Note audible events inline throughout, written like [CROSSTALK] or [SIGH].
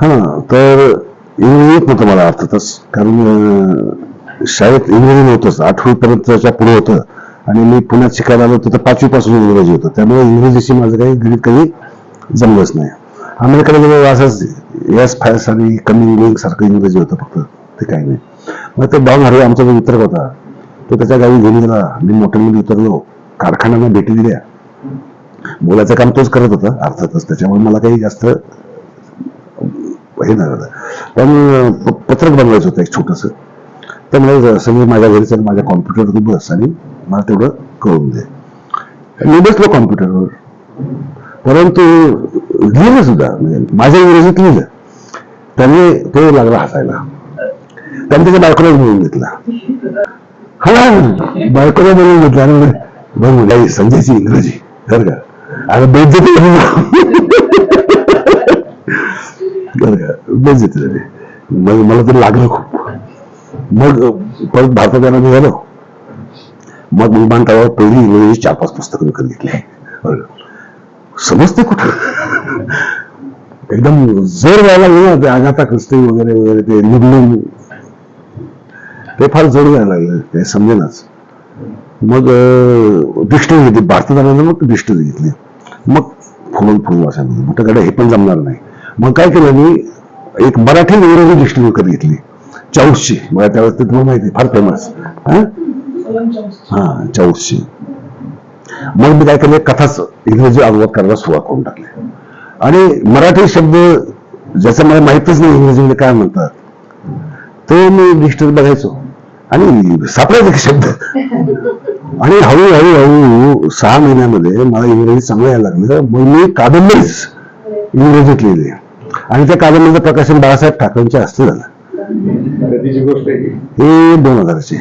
हा, तर इंग्रजी येत नव्हतं मला अर्थातच कारण शाळेत इंग्रजी नव्हतंच आठवीपर्यंतच्या पुढे होतं आणि मी पुण्यात शिकायला आलो तर पाचवीपासून इंग्रजी होतं त्यामुळे इंग्रजीशी माझं काही गणित कधी जमलंच नाही अमेरिकेला गेलो असंच यस फॅस आणि कमिंग सारखं इंग्रजी होतं फक्त ते काही नाही मग ते डॉन हरवे आमचा जो मित्र होता तो त्याच्या गावी घेऊन गेला मी मोठ्यामध्ये उतरलो कारखान्यांना भेटी दिल्या बोलायचं काम तोच करत होता अर्थातच. त्याच्यामुळे मला काही जास्त हे नाही झालं. पण पत्रक बनवायचं होतं एक छोटस. तर मला सगळी माझ्या घरी चल माझ्या कॉम्प्युटरवर बस आणि मला तेवढं कळून दे. मी बसलो कॉम्प्युटरवर. परंतु लिहिलं सुद्धा म्हणजे माझ्या इंग्रजीत लिहिलं. त्याने तो लागला हसायला. त्याने त्याच्या बायकोला मिळून घेतला. हा बायकोला म्हणून घेतला. आणि बघ मुला संजयची इंग्रजी बरं का. अरे बेइज्जती बरं झाली मग मला तर लागलं खूप. मग परत भारतात यायला निघालो. मग विमानतळावर पहिली इंग्रजी चार पाच पुस्तकं विकत घेतली. समजते कुठं? एकदम जड व्हायला लागलं ते आगाथा क्रिस्टी वगैरे वगैरे ते लिबलिंग ते फार जड व्हायला लागलं ते समजेनाच. मग डिक्शनरी घेतली भारतात आल्यानंतर मग डिक्शनरी घेतली मग फुलून फुलून असं म्हटलं हे पण जमणार नाही. मग काय केलं मी एक मराठी इंग्रजी दृष्टी विकत घेतली. चौसची मला त्यावेळेस ते तुम्हाला माहिती फार फेमस हा? चौसची मग मी काय केलं कथाच इंग्रजी अनुवाद करायला सुरुवात करून टाकली. आणि मराठी शब्द ज्याचं मला माहितच नाही इंग्रजीमध्ये काय म्हणतात तो मी डिक्शनरी बघायचो. आणि सापडायचे शब्द. आणि हळूहळू हळू सहा महिन्यामध्ये मला इंग्रजी चांगलं यायला लागलं मग मी कादंबरीच इंग्रजीत लिहिली. आणि त्या कादंबरीचं प्रकाशन बाळासाहेब ठाकरेंच्या हस्ते झालं. हे? दोन हजारचे.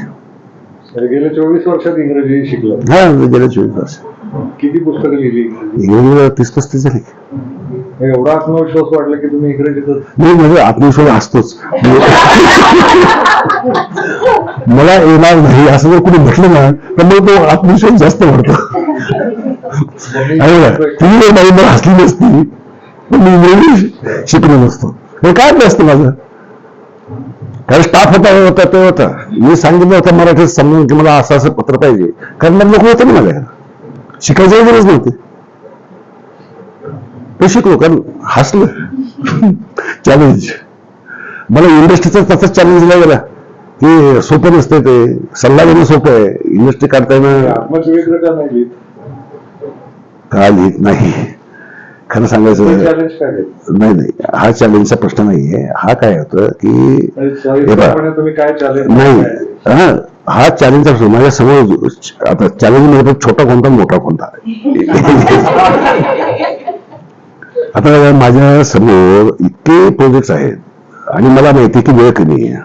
गेल्या चोवीस वर्षात इंग्रजी शिकलं. हा गेल्या चोवीस वर्ष किती पुस्तकं लिहिली? इंग्रजी इंग्रजीला तीस पस्तीस झाली. एवढा आत्मविश्वास वाटला की तुम्ही इंग्रजीतच नाही म्हणजे आत्मविश्वास असतोच. मला येणार नाही असं जर कुणी म्हटलं ना तर मग तो आत्मविश्वास जास्त वाढतो. तुम्ही नाही मला हसली नसती मी इंग्रजी शिकलो नसतो हे काय नसतं माझं? कारण स्टाफ होता होता ते होता. मी सांगितलं होतं मराठीत समजून की मला असं असं पत्र पाहिजे. कारण मग लोक होतं ना माझ्या शिकायची गरज नव्हती. ते शिकलो कारण हसलं. चॅलेंज मला इंडस्ट्रीचा तसंच चॅलेंज दिला गेला की सोपं नसते ते. सल्ला देणं सोपं आहे. इंडस्ट्री काढता येणं आत्मचरित्र का नाही लिहित. नाही? खरं सांगायचं नाही नाही. हा चॅलेंजचा प्रश्न नाहीये हा काय होतं की सविस्तरपणे तुम्ही काय चॅलेंज नाही. हा हा चॅलेंजचा प्रश्न. माझ्यासमोर आता चॅलेंजमध्ये पण छोटा कोणता मोठा कोणता? [LAUGHS] आता माझ्यासमोर इतके प्रोजेक्ट आहेत आणि मला माहिती आहे की वेळ कमी आहे.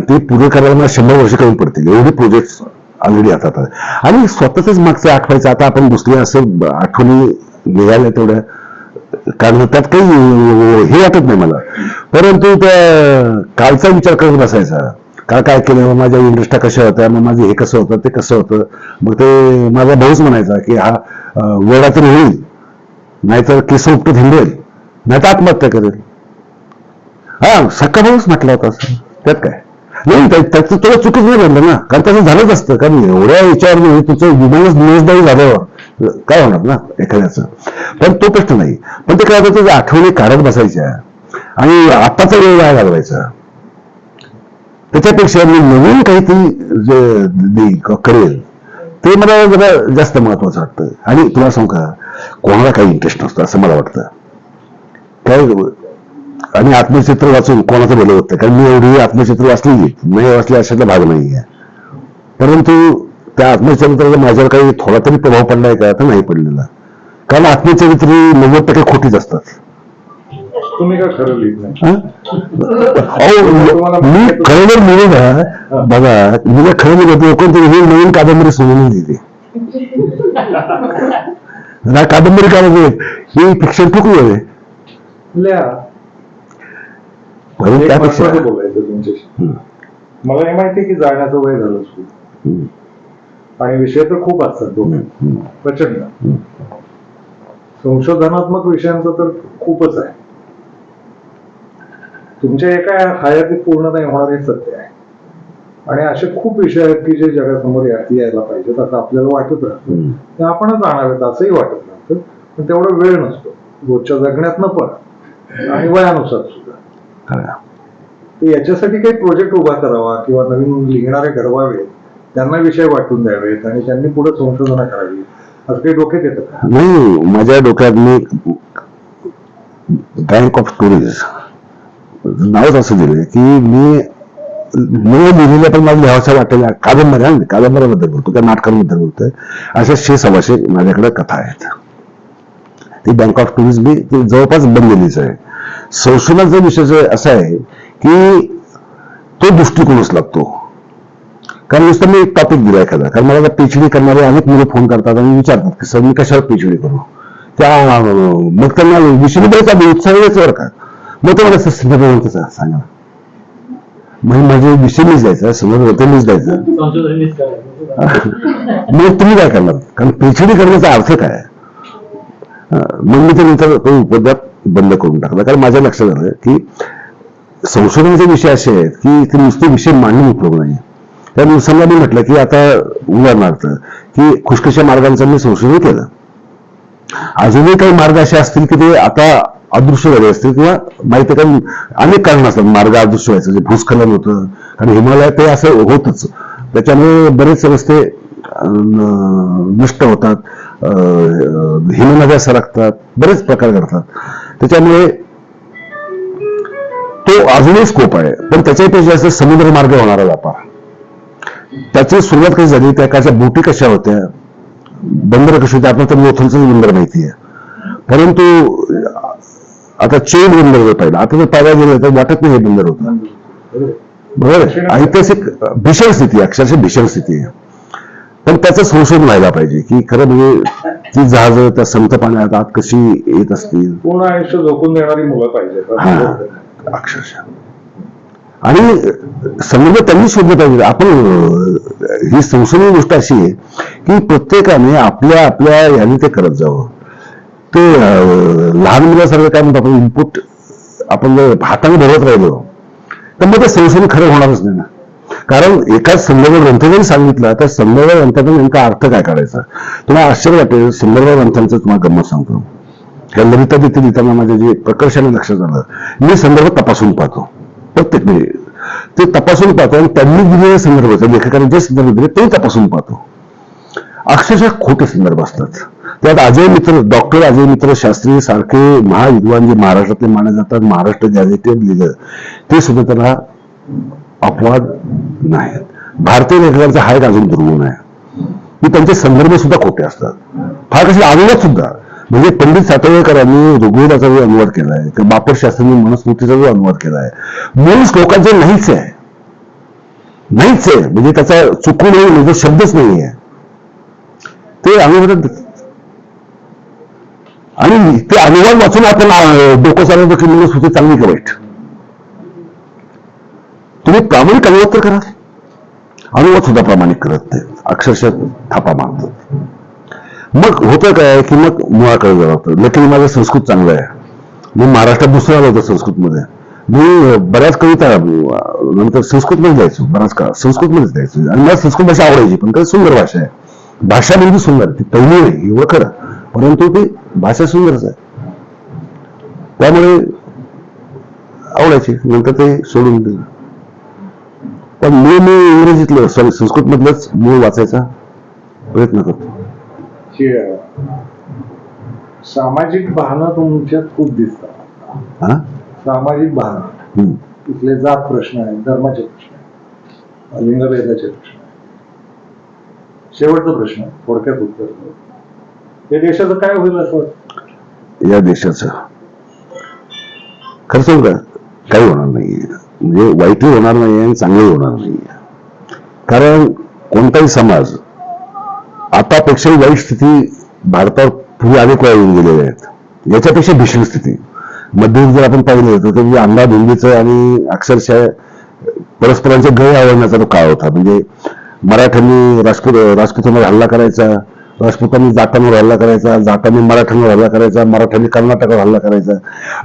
ते पूर्ण करायला मला शंभर वर्ष कमी पडतील. एवढे प्रोजेक्ट ऑलरेडी आता आणि स्वतःच मागचे आठवायचं आता आपण दुसरी असं आठवणी निघाल्या तेवढ्या. कारण त्यात काही हे वाटत नाही मला. परंतु त्या कालचा विचार करत बसायचा. काय काय केलं? माझ्या इंडस्ट्र्या कशा होत्या? मग माझं हे कसं होतं? ते कसं होतं? मग ते माझा भाऊच म्हणायचा की हा वेळा तर होईल. नाहीतर केस उपटत हिंडेल नाही तर आत्महत्या करेल. हा सक्का भाऊच म्हटला होता असं. त्यात काय? नाही त्याचं तुला चुकीच नाही घडलं ना. कारण त्याचं झालंच असतं. कारण एवढ्या याच्यावर तुझं विमानच न्यूजदारी झाल्यावर. काय होणार ना एखाद्याचं? पण तो प्रश्न नाही. पण ते काय होतं तुझ्या आठवणी काढत बसायच्या. आणि आत्ताचा वेळ वाया घालवायचा. त्याच्यापेक्षा मी नवीन काहीतरी जे देईल करेल ते मला जरा जास्त महत्वाचं वाटतं आणि तुला सांगू का कोणाला काही इंटरेस्ट नसतो असं मला वाटतं. काय आणि आत्मचित्र वाचून कोणाचं भलं होतं? कारण मी एवढी आत्मचित्र वाचली नाही. वाचली अशातला भाग नाही आहे. परंतु त्या आत्मचरित्राचा माझ्यावर काही थोडा तरी प्रभाव पडलाय का तर नाही पडलेला. कारण आत्मचरित्र नव्वद टक्के खोटीच असतात. तुम्ही का खरं लिहित नाही? हा? अहो, मी खरं जर म्हणू ना बघा मी खरं म्हणतो कोणतरी ही नवीन कादंबरी सोडून दिली ना कादंबरी काय म्हणजे? ही फिक्शन ठुकली आहे. लिहा. म्हणून एक त्यापेक्षा महत्वाचं बोलायचं तुमच्याशी. हम्म, मला हे माहिती की जाण्याचं वय झालं हम्म, आणि विषय तर खूप असतात डोक्यात हम्म. प्रचंड. संशोधनात्मक विषयांचं तर खूपच आहे. तुमच्या एका हयातीत पूर्ण नाही होणार हे सत्य आहे. आणि असे खूप विषय आहेत की जे जगासमोर यायला पाहिजेत. असं आपल्याला वाटत राहतं. ते आपणच आणावेत असंही वाटत राहतं. पण तेवढा वेळ नसतो. रोजच्या जगण्यातनं पण. आणि वयानुसार सुद्धा. तर याच्यासाठी काही प्रोजेक्ट उभा करावा किंवा नवीन लिहिणारे घडवावे त्यांना विषय वाटून द्यावेत आणि त्यांनी पुढे संशोधन करावी. असं काही डोक्यात येतं नाही माझ्या डोक्यात मी बँक ऑफ स्टोरीज नावच असं दिलंय की मी न लिहिलेल्या पण मला लिहावशा वाटेल. कादंबऱ्या कादंबऱ्याबद्दल बोलतो त्या नाटकांबद्दल बोलतोय. अशा शे सव्वाशे माझ्याकडे कथा आहेत. ती बँक ऑफ टुरिस्ट मी ती जवळपास बनलेलीच आहे. संशोधनाचा विषय असा आहे की तो दृष्टिकोनच लागतो. कारण नुसतं मी एक टॉपिक दिला एखादा. कारण मला पीएचडी करणारे अनेक मुलं फोन करतात आणि विचारतात की सर मी कशावर पीएचडी करू? त्या मग त्यांना विषयी उत्साह बरं का. मग ते मला संदर्भ सांगा म्हणजे माझे विषय मीच द्यायचा संदर्भ मीच द्यायचा मग तुम्ही काय करणार? कारण पीएचडी करण्याचा अर्थ काय? मग मी ते नंतर तो उपद्याप बंद करून टाकला. कारण माझ्या लक्षात आलं की संशोधनाचे विषय असे आहेत की ते नुसते विषय मांडून उपयोग नाही. त्या दिवसांना मी म्हटलं की आता उदाहरणार्थ की खुशखुशा मार्गांचं मी संशोधन केलं. अजूनही काही मार्ग असे असतील की ते आता अदृश्य झाले असतील किंवा माहिती काही अनेक कारण असतात. मार्ग अदृश्य व्हायचं जे भूस्खलन होतं आणि हिमालय ते असं होतच. त्याच्यामुळे बरेच रस्ते नष्ट होतात. अं, हिमनद्या सरकतात. बरेच प्रकार घडतात. त्याच्यामुळे तो अजूनही स्कोप आहे. पण त्याच्यापेक्षा जास्त समुद्र मार्ग होणारा व्यापार. त्याची सुरुवात कशी झाली? त्या काच्या बोटी कशा होत्या? बंदर कशी होते? आपल्याला तर लोथलचं बंदर माहिती आहे परंतु आता चेन बंदर जर पाहिलं आता जर पाहायला गेलं तर वाटत नाही हे बंदर होतं. बरोबर ऐतिहासिक भीषण स्थिती आहे, अक्षरशः भीषण स्थिती आहे. पण त्याचं संशोधन व्हायला पाहिजे की खरं म्हणजे ती जहाजं त्या संत पाण्यात आत कशी येत असतील? पूर्ण आयुष्य झोकून देणारी मुलं पाहिजेत हा. अक्षरशः. आणि संबंध त्यांनी शोधले पाहिजे. आपण ही संशोधन गोष्ट अशी आहे की प्रत्येकाने आपल्या आपल्या याने ते करत जावं. ते लहान मुलासारखं काय म्हणतो आपण इनपुट आपण जर हाताने भरवत राहिलो तर मग ते संशोधन खरं होणारच नाही ना. कारण एकाच संदर्भ ग्रंथ जरी सांगितला तर संदर्भ ग्रंथाचा नेमका अर्थ काय काढायचा? तुम्हाला आश्चर्य वाटेल संदर्भ ग्रंथांचं तुम्हाला गंमत सांगतो. या ललिता देते लिहिताना माझ्या जे प्रकर्षाने लक्षात आलं मी संदर्भ तपासून पाहतो. प्रत्येक वेळी. ते तपासून पाहतो आणि त्यांनी दिलेले संदर्भ लेखकाने जे संदर्भ दिले ते तपासून पाहतो. अक्षरशः खोटे संदर्भ असतात. त्यात अजय मित्र डॉक्टर अजय मित्र शास्त्री सारखे महाविद्वान जे महाराष्ट्रातले मानले जातात महाराष्ट्र गॅझेटेड लिहिलं ते सुद्धा त्याला अपवाद नाहीत. भारतीय लेखकांचा हा एक अजून दुर्गुण आहे. की त्यांचे संदर्भ सुद्धा खोटे असतात. फार कसे अनुवाद सुद्धा. म्हणजे पंडित सातवळकरांनी ऋग्वेदाचा जो अनुवाद केलाय किंवा बापर शास्त्रींनी मनुस्मृतीचा जो अनुवाद केलाय. मूळ श्लोकांचे नाहीच आहे. नाहीच आहे. म्हणजे त्याचा चुकून म्हणजे शब्दच नाही आहे ते अनुभव आणि ते अनुभव वाचून आपण डोकं चालवतो की मनुस्मृती चांगली का वाईट तुम्ही प्रामाणिक अनुवाद तर करा. अनुवाद सुद्धा प्रामाणिक करत नाही. अक्षरशः थापा मारतात मग होतं काय की मग मुळाकडे जावं लेकिन माझं संस्कृत चांगलं आहे. मी महाराष्ट्रात दुसरा आलो होतो संस्कृतमध्ये. मी बऱ्याच कविता नंतर संस्कृतमध्ये जायचो. बराच काळ संस्कृतमध्येच जायचो. आणि मला संस्कृत भाषा आवडायची पण काही सुंदर भाषा आहे. भाषा म्हणजे सुंदर ती पहिली नाही एवढं खरं. परंतु ती भाषा सुंदरच आहे. त्यामुळे आवडायची नंतर ते सोडून दिलं. पण मूळ मी इंग्रजीतलं सॉरी संस्कृत मधलंच मूळ वाचायचा प्रयत्न करतो. सामाजिक भावना तुमच्यात खूप दिसतात. हा सामाजिक भावना. इथले जात प्रश्न आहेत धर्माचे प्रश्न आहेत लिंगभेदाचे प्रश्न शेवटचा प्रश्न थोडक्यात उत्तर. या देशाचं काय होईल असं? या देशाचं. खरं सांगू का? काही होणार नाही म्हणजे वाईटही होणार नाही आणि चांगलंही होणार नाही कारण कोणताही समाज आतापेक्षाही वाईट स्थिती भारतात पूर्वी अनेक वेळा येऊन गेलेल्या आहेत. याच्यापेक्षा भीषण स्थिती. मध्ययुग जर आपण पाहिलं तर म्हणजे अंधाधुंदीचं आणि अक्षरशः परस्परांचे गळे आवडण्याचा तो काळ होता. म्हणजे मराठ्यांनी राजपूत राजपूतांवर हल्ला करायचा राजपुतांनी जाटांवर हल्ला करायचा जाटांनी मराठ्यांवर हल्ला करायचा मराठ्यांनी कर्नाटकावर हल्ला करायचा.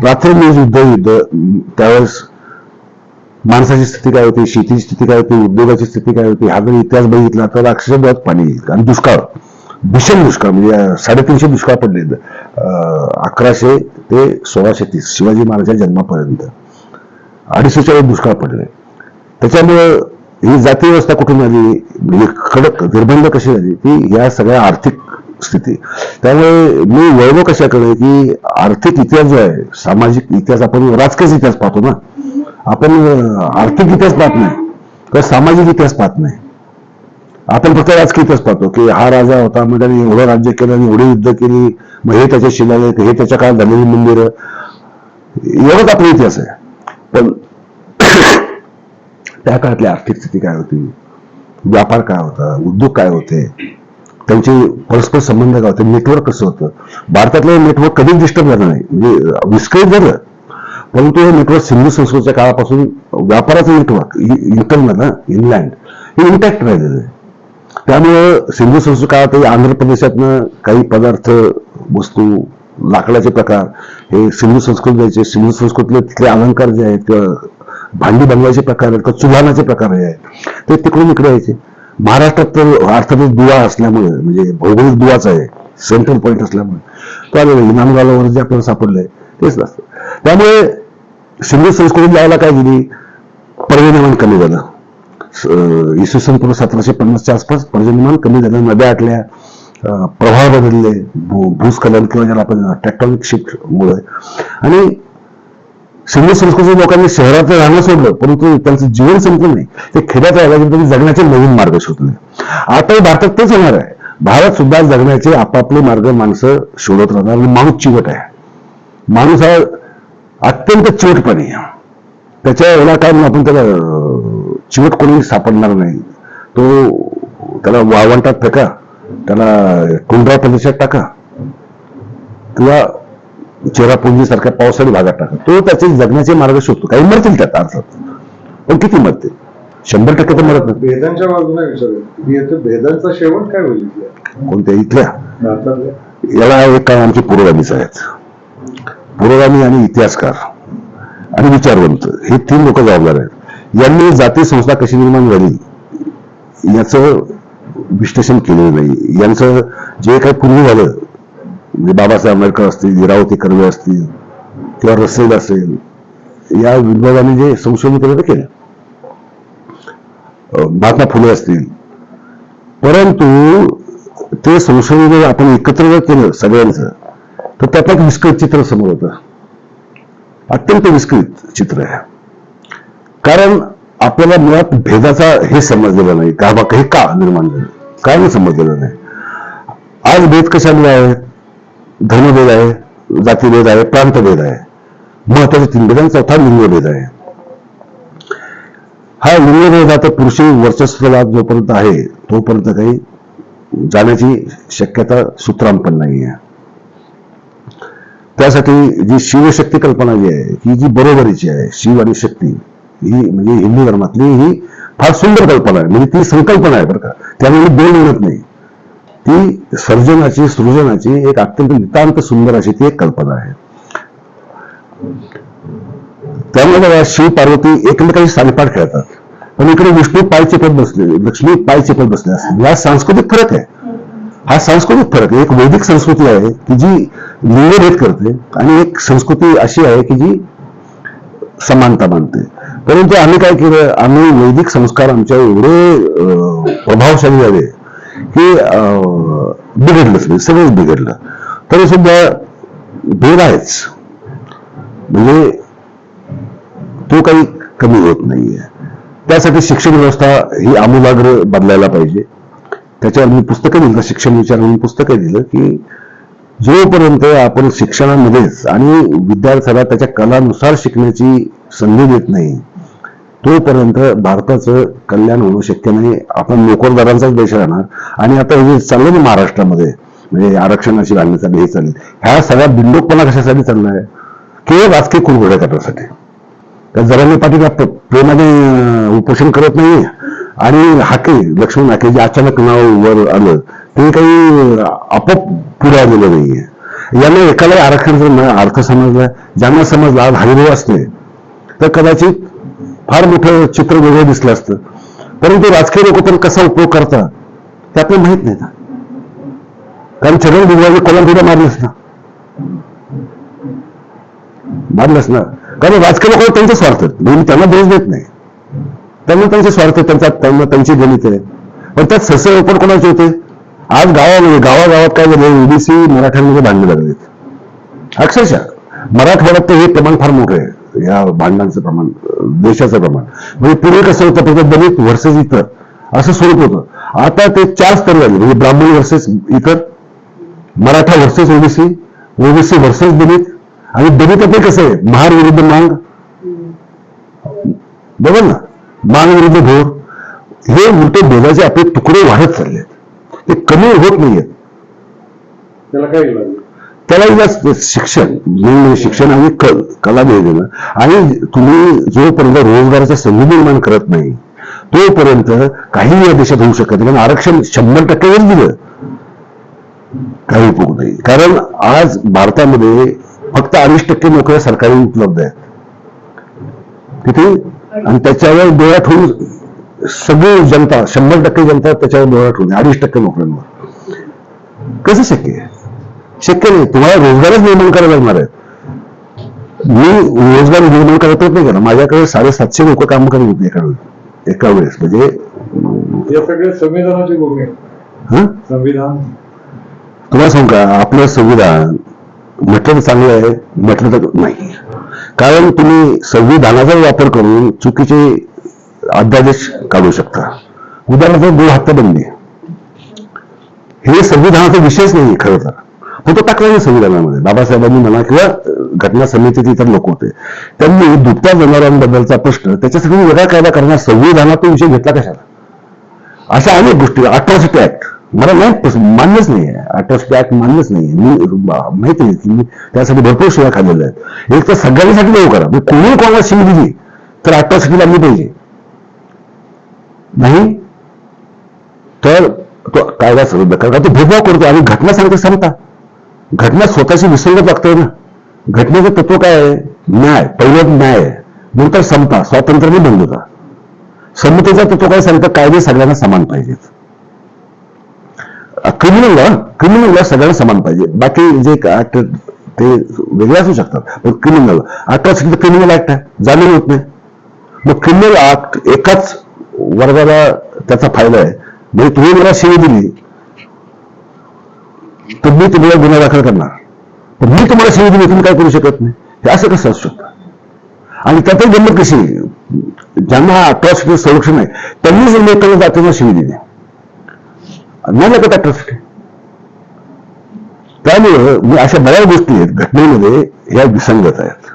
रात्रंदिवस युद्ध युद्ध त्यावेळेस माणसाची स्थिती काय होती शेतीची स्थिती काय होती उद्योगाची स्थिती काय होती हा जर इतिहास बघितला तर अक्षरशः पाणी येईल. आणि दुष्काळ भीषण दुष्काळ म्हणजे साडेतीनशे दुष्काळ पडले अकराशे ते सोळाशे तीस शिवाजी महाराजांच्या जन्मापर्यंत. अडीचशेच्या वेळेस दुष्काळ पडले. त्याच्यामुळं ही जाती व्यवस्था कुठून आली? म्हणजे कडक निर्बंध कशी झाली ती या सगळ्या आर्थिक स्थिती. त्यामुळे मी वळलो कशाकडे की आर्थिक इतिहास जो आहे सामाजिक इतिहास आपण राजकीय इतिहास पाहतो ना. आपण आर्थिक इतिहास पाहत नाही तर सामाजिक इतिहास पाहत नाही. आपण फक्त राजकीय इतिहास पाहतो की हा राजा होता मग त्याने एवढं राज्य केलं आणि एवढी युद्ध केली मग हे त्याच्या शिलालेख हे त्याच्या काळात झालेली मंदिरं. एवढंच आपला इतिहास आहे. त्या काळातली आर्थिक स्थिती काय होती? व्यापार काय होता? उद्योग काय होते? त्यांचे परस्पर संबंध काय होते? नेटवर्क कसं होतं? भारतातलं नेटवर्क कधीच डिस्टर्ब झालं नाही. म्हणजे विस्कळीत झालं. परंतु हे नेटवर्क सिंधू संस्कृतीच्या काळापासून व्यापाराचं नेटवर्क इंटरनल इनलँड हे इंटॅक्ट राहिलेलं आहे. त्यामुळं सिंधू संस्कृत काळात आंध्र प्रदेशातनं काही पदार्थ वस्तू लाकडाचे प्रकार हे सिंधू संस्कृत द्यायचे सिंधू संस्कृतीतले तिथले अलंकार जे आहेत किंवा भांडी बनवायचे प्रकार आहेत का? चुलानाचे प्रकार जे आहेत. ते तिकडून इकडे यायचे. महाराष्ट्रात तर अर्थातच दुवा असल्यामुळे म्हणजे भौगोलिक दुवाच आहे. सेंट्रल पॉईंट असल्यामुळे. चालेल इनामगावावर जे आपल्याला सापडलंय तेच नसतं. त्यामुळे सिंधू संस्कृती द्यायला काय दिली पर्जन्यमान कमी झालं. इसवी सन पूर्व सतराशे पन्नासच्या आसपास पर्जन्यमान कमी झालं. नद्या आटल्या प्रभाव प्रवाह बदलले भू- भूस्खलन किंवा ज्याला आपण टेक्टॉनिक शिफ्ट मुळे आणि सिंधू संस्कृती लोकांनी शहरात राहणं सोडलं परंतु त्यांचं जीवन संपलं नाही. ते खेड्यात राहिला तरी जगण्याचे नवीन मार्ग शोधले. आताही भारतात तेच होणार आहे. भारत सुद्धा जगण्याचे आपापले मार्ग माणसं शोधत राहणार आणि माणूस चिवट आहे. माणूस हा अत्यंत चिवटपणे आहे. त्याच्या याला काय म्हणून आपण त्याला चिवट कोणी सापडणार नाही. तो त्याला वाळवंटात फेका त्याला कुंड्रा प्रदेशात टाका. किंवा चेरापुंजी सारख्या पावसाळी भागात टाका तो त्याचे जगण्याचे मार्ग शोधतो. काही मरतील त्यात अर्थात. पण किती मरतील? शंभर टक्के तर मरत नाही. भेदांच्या बाजूने विचारू. येतं भेदांचा शेवट काय होईल इथल्या? कोणत्या? इथल्या. याला एक काय आमचे पुरोगामीच आहेत पुरोगामी आणि इतिहासकार आणि विचारवंत हे तीन लोक जबाबदार आहेत. यांनी जाती संस्था कशी निर्माण झाली याचं विश्लेषण केलेलं नाही. यांचं जे काही पूर्वी झालं बाबासाहेब आंबेडकर असतील इरावती कर्वे असतील किंवा रसेल असेल या विभागाने जे संशोधन केलं ते केलं महात्मा फुले असतील परंतु ते संशोधन जर आपण एकत्र जर केलं सगळ्यांचं तर त्यात एक विस्कळीत चित्र समोर होतं अत्यंत विस्कळीत चित्र आहे कारण आपल्याला मुळात भेदाचा हे समजलेलं नाही का हे का निर्माण झालं काय समजलेलं नाही आज भेद कशामुळे आहे धर्मभेद आहे जातीभेद आहे प्रांतभेद आहे. महत्त्वाचे तीन भेद आणि चौथा लिंगभेद आहे. हा लिंगभेद आता पुरुषी वर्चस्वाला जोपर्यंत आहे तोपर्यंत काही जाण्याची शक्यता सुत्रांपण नाही आहे त्यासाठी जी शिवशक्ती कल्पना जी आहे ही जी बरोबरीची आहे शिव आणि शक्ती ही म्हणजे हिंदू धर्मातली ही फार सुंदर कल्पना आहे म्हणजे ती संकल्पना आहे बरं का. त्यामुळे दोन म्हणत नाही. ती सर्जनाची सृजनाची एक अत्यंत नितांत सुंदर अशी ती एक कल्पना आहे. त्यामुळे बघा शिव पार्वती एकमेकांशी साडेपाठ खेळतात. पण इकडे विष्णू पाय चेपत बसले लक्ष्मी पाय चेपत बसले असतात. हा सांस्कृतिक फरक आहे. हा सांस्कृतिक फरक आहे. एक वैदिक संस्कृती आहे की जी लिंगभेद करते आणि एक संस्कृती अशी आहे की जी समानता मानते. परंतु आम्ही काय केलं? आम्ही वैदिक संस्कार आमच्या एवढे प्रभावशाली झाले हे बिघडलंच नाही सगळंच बिघडलं. तरी सुद्धा भेद आहेच म्हणजे तो काही कमी होत नाहीये. त्यासाठी शिक्षण व्यवस्था ही आमूलाग्र बदलायला पाहिजे. त्याच्यावर मी पुस्तकं दिलं शिक्षण विचार म्हणून पुस्तकं दिलं की जोपर्यंत आपण शिक्षणामध्येच आणि विद्यार्थ्याला त्याच्या कलानुसार शिकण्याची संधी देत नाही तोपर्यंत भारताचं कल्याण होणं शक्य नाही. आपण नोकरदारांचाच देश राहणार. आणि आता हे चाललं ना महाराष्ट्रामध्ये म्हणजे आरक्षणाची घालण्यासाठी हे चालली ह्या सगळ्या बिंडोकपणा कशासाठी चाललाय? केवळ राजकीय कुरघोड्या करण्यासाठी. त्या जरांगे पाटील प्रेमाने उपोषण करत नाही आणि हाके लक्ष्मण हाके जे अचानक नाव वर आलं ते काही आपोआप पुढे आलेलं नाहीये. यांना एकाला आरक्षणाचा अर्थ समजला ज्यांना समजला आज हरिभाऊ असते तर कदाचित फार मोठं चित्र वेगळं दिसलं असतं. परंतु राजकीय लोक तर कसा उपयोग करतात ते आपल्याला माहीत नाही ना. कारण छगन भुजबळांनी कोल्हापूरला मारलंच ना. मारलंच ना. कारण राजकीय लोक त्यांचे स्वार्थ मी त्यांना दोष देत नाही. त्यांना त्यांचे स्वार्थ त्यांचा त्यांना त्यांची गणित आहे. पण त्यात ससे पण कोणाचे होते? आज गावामध्ये गावागावात काय झालं ओबीसी मराठ्यांमध्ये भांडणं लागलेत अक्षरशः मराठवाड्यात हे प्रमाण फार मोठं आहे. या भांडणांचं प्रमाण देशाचं प्रमाण. म्हणजे पूर्वी कसं होतं फक्त दलित व्हर्सेस इतर असं स्वरूप होतं. आता ते चार स्तर झाले म्हणजे ब्राह्मण व्हर्सेस इतर Maratha versus OBC OBC versus Dalit आणि दलित ते कसं आहे? महार विरुद्ध मांग. बरोबर ना. मांग विरुद्ध भोर. हे उलटे बोलायचे आपले तुकडे वाढत चालले आहेत ते कमी होत नाहीयेत. त्याला काय त्याला शिक्षण मेन म्हणजे शिक्षण आणि कल कला देणं आणि तुम्ही जोपर्यंत रोजगाराच्या संधी निर्माण करत नाही तोपर्यंत काही या देशात होऊ शकत नाही. कारण आरक्षण शंभर टक्के दिलं काही उपयोग नाही. कारण आज भारतामध्ये फक्त अडीच टक्के नोकऱ्या सरकारी उपलब्ध आहेत. किती? आणि त्याच्यावर डोळा ठेवून सगळी जनता शंभर टक्के जनता त्याच्यावर डोळा ठेवून अडीच टक्के नोकऱ्यांवर कसं शक्य आहे? शक्य नाही. तुम्हाला रोजगारच निर्माण करायला लागणार आहे. मी रोजगार निर्माण करतच नाही का? माझ्याकडे साडेसातशे लोक काम करत होते एका वेळी एका वेळेस. म्हणजे संविधानाची हं? संविधान. तुम्हाला सांगू का? आपलं संविधान म्हटलं तर चांगलं आहे म्हटलं तर नाही. कारण तुम्ही संविधानाचा वापर करून चुकीचे अध्यादेश काढू शकता. उदाहरणार्थ गो हत्या बंदी. हे संविधानाचा विषयच नाही खरं तर. फक्त टाकला नाही संविधानामध्ये? बाबासाहेबांनी म्हणा किंवा घटना समितीचे इतर लोक होते. त्यांनी दुभत्या जनावरांबद्दलचा प्रश्न त्याच्यासाठी वेगळा कायदा करणार संविधानातून विषय घेतला कशाला? अशा अनेक गोष्टी अट्रॉसिटी ऍक्ट. मला नाही मान्यच नाही आहे अट्रॉसिटी ऍक्ट मान्यच नाही मी माहिती आहे की मी त्यासाठी भरपूर शिवाय खाल्लेल्या आहेत. एक तर सगळ्यांसाठी देऊ करा. मी कोणी कोणाला शिव दिली तर अट्रॉसिटी लागली पाहिजे. नाही? तर तो कायदा रद्द करा तो भेदभाव करतो? आणि घटना सांगते सांगता. घटना स्वतःशी विसंगत वागतोय ना. घटनेचं तत्व काय आहे? न्याय पहिलं न्याय. नंतर समता स्वातंत्र्याने बंधुता समतेचा तत्व काय सांगतं? कायदे सगळ्यांना समान पाहिजेत. क्रिमिनलला क्रिमिनलला सगळ्यांना समान पाहिजे बाकी जे ऍक्ट ते वेगळे असू शकतात पण क्रिमिनल अट्रॉसिटी क्रिमिनल ऍक्ट आहे. जामीन होत नाही. मग क्रिमिनल ऍक्ट एकाच वर्गाला त्याचा फायदा आहे. म्हणजे तुम्ही मला शिवी दिली. तर मी तुम्हाला गुन्हा दाखल करणार. पण मी तुम्हाला शिवी दिली तुम्ही काय करू शकत नाही? हे असं कसं असू शकतं? आणि त्यातही गंमत कशी ज्यांना अट्रॉसिटी संरक्षण आहे त्यांनी जर लोकांना जातीला शिवी दिली. नाही लागत अट्रॉसिटी त्यामुळे मी अशा बऱ्याच गोष्टी आहेत घटनेमध्ये ह्या विसंगत आहेत.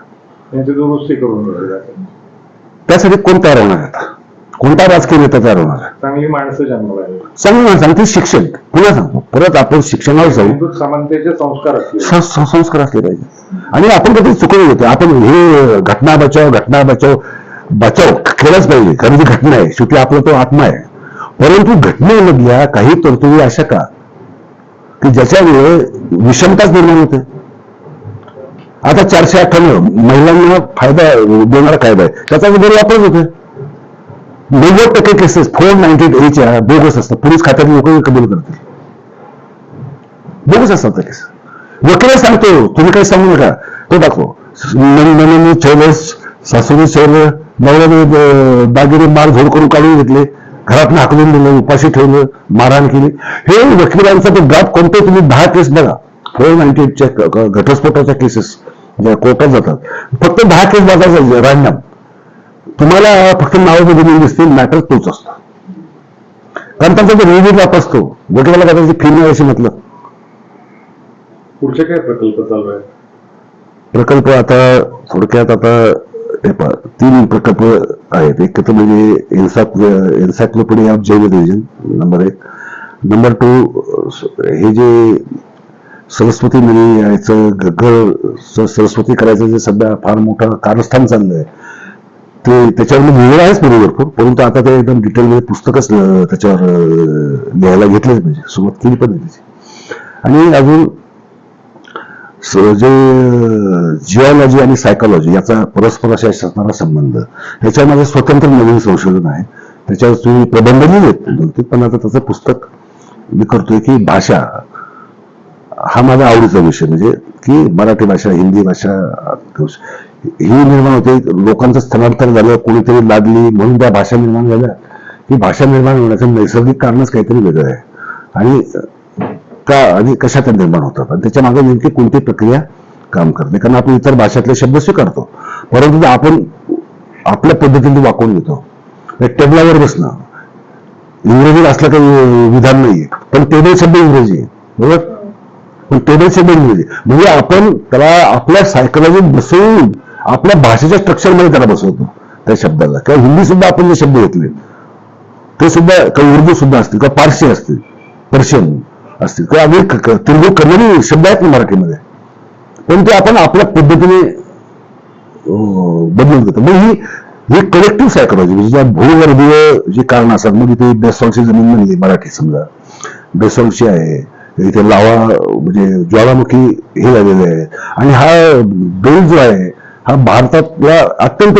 जाते. त्यासाठी कोण तयार होणार आता? कोणता राजकीय नेता तयार होणार चांगली माणसं जन्माला चांगलं माणसं आणि ते शिक्षण पुन्हा सांगतो परत आपण शिक्षणावर जाऊ. हिंदू समानतेचे संस्कार असले स- स- संस्कार असले पाहिजे. आणि आपण कधी चुकवलं होते आपण हे घटना बचाव घटना बचाव बचाव केलाच पाहिजे. कारण ती घटना आहे. शेवटी आपला तो आत्मा आहे. परंतु घटनेमधल्या काही तरतुदी अशा का? की ज्याच्यामुळे विषमताच निर्माण होते. आता चारशे अठ्ठ्याण्णव महिलांना फायदा देणारा कायदा आहे. त्याचा गैरवापर होतोय. नव्वद टक्के केसेस फोर नाईन्टी एच्या बोगस असतात पोलीस खात्यात लोक कबूल करतील बोगस असतात त्या केस वकील सांगतो तुम्ही काही सांगू नका. तो दाखव. नंदनाने ठेवलं सासूने ठेवलं नवऱ्याने दागिने मार झोड करून काढून घेतले. घरात हाकलून दिलं उपाशी ठेवलं मारहाण केली. हे वकिलांचा तो ग्राफ कोणते तुम्ही दहा केस बघा. फोर नाईन्टी एटच्या घटस्फोटाच्या केसेस ज्या कोर्टात जातात. फक्त दहा केस बघायचं रॅन्डम तुम्हाला फक्त नावाचं जमीन दिसतील मॅटर तोच असतो. कारण त्यांचा जो रिव्ह्यू ग्राफ असतो त्याची फी मिळायची म्हटलं. पुढचे काय प्रकल्प चालू आहेत? प्रकल्प आता थोडक्यात आता हे तीन प्रकल्प आहेत. एक तर म्हणजे encyclopedia of Jain religion number एक. नंबर टू हे जे सरस्वती नदी यायचं घर सरस्वती करायचं जे सध्या फार मोठं कारस्थान चाललंय ते त्याच्यावर मी लिहिलं आहेच पूर्वी भरपूर. परंतु आता ते एकदम डिटेलमध्ये पुस्तकच त्याच्यावर लिहायला घेतलंच म्हणजे सुरुवात केली पण त्याची. आणि अजून जे जिओलॉजी आणि सायकोलॉजी याचा परस्पर अशा असणारा संबंध. ह्याच्यामध्ये स्वतंत्र नवीन संशोधन आहे. त्याच्यावर तुम्ही प्रबंध लिहिलेत पण आता त्याचं पुस्तक मी करतोय की भाषा. हा माझा आवडीचा विषय म्हणजे की मराठी भाषा हिंदी भाषा ही निर्माण होते. लोकांचं स्थलांतर झालं कोणीतरी लादली म्हणून त्या भाषा निर्माण झाल्या. ही भाषा निर्माण होण्याचं नैसर्गिक कारणच काहीतरी वेगळं आहे. आणि का आणि कशा त्या निर्माण होतात? आणि त्याच्यामागे नेमकी कोणती प्रक्रिया काम करते? कारण आपण इतर भाषेतले शब्द स्वीकारतो. परंतु आपण आपल्या पद्धतीने वाकवून घेतो म्हणजे टेबलावर बसणं. इंग्रजीत असलं काही विधान नाहीये पण टेबल शब्द इंग्रजी आहे बरोबर? पण टेबल शब्द इंग्रजी. म्हणजे आपण त्याला आपल्या सायकोलॉजीत बसवून आपल्या भाषेच्या स्ट्रक्चरमध्ये त्याला बसवतो त्या शब्दाला. किंवा हिंदी सुद्धा आपण जे शब्द घेतले ते सुद्धा काही उर्दू सुद्धा असतील किंवा पारशी असतील पर्शियन असतील किंवा अनेक तेलगू कन्नडी शब्द आहेत ना मराठीमध्ये. पण ते आपण आपल्या पद्धतीने बदलून घेतो. मग ही ही कलेक्टिव्ह सायकोलॉजी म्हणजे ज्या भूगर्भीय जी कारण असतात म्हणजे मग इथे बेसॉलची जमीन म्हणली मराठी समजा. बेसॉलची आहे इथे लावा म्हणजे ज्वालामुखी हे झालेले आहे. आणि हा बेल जो आहे हा भारतातला अत्यंत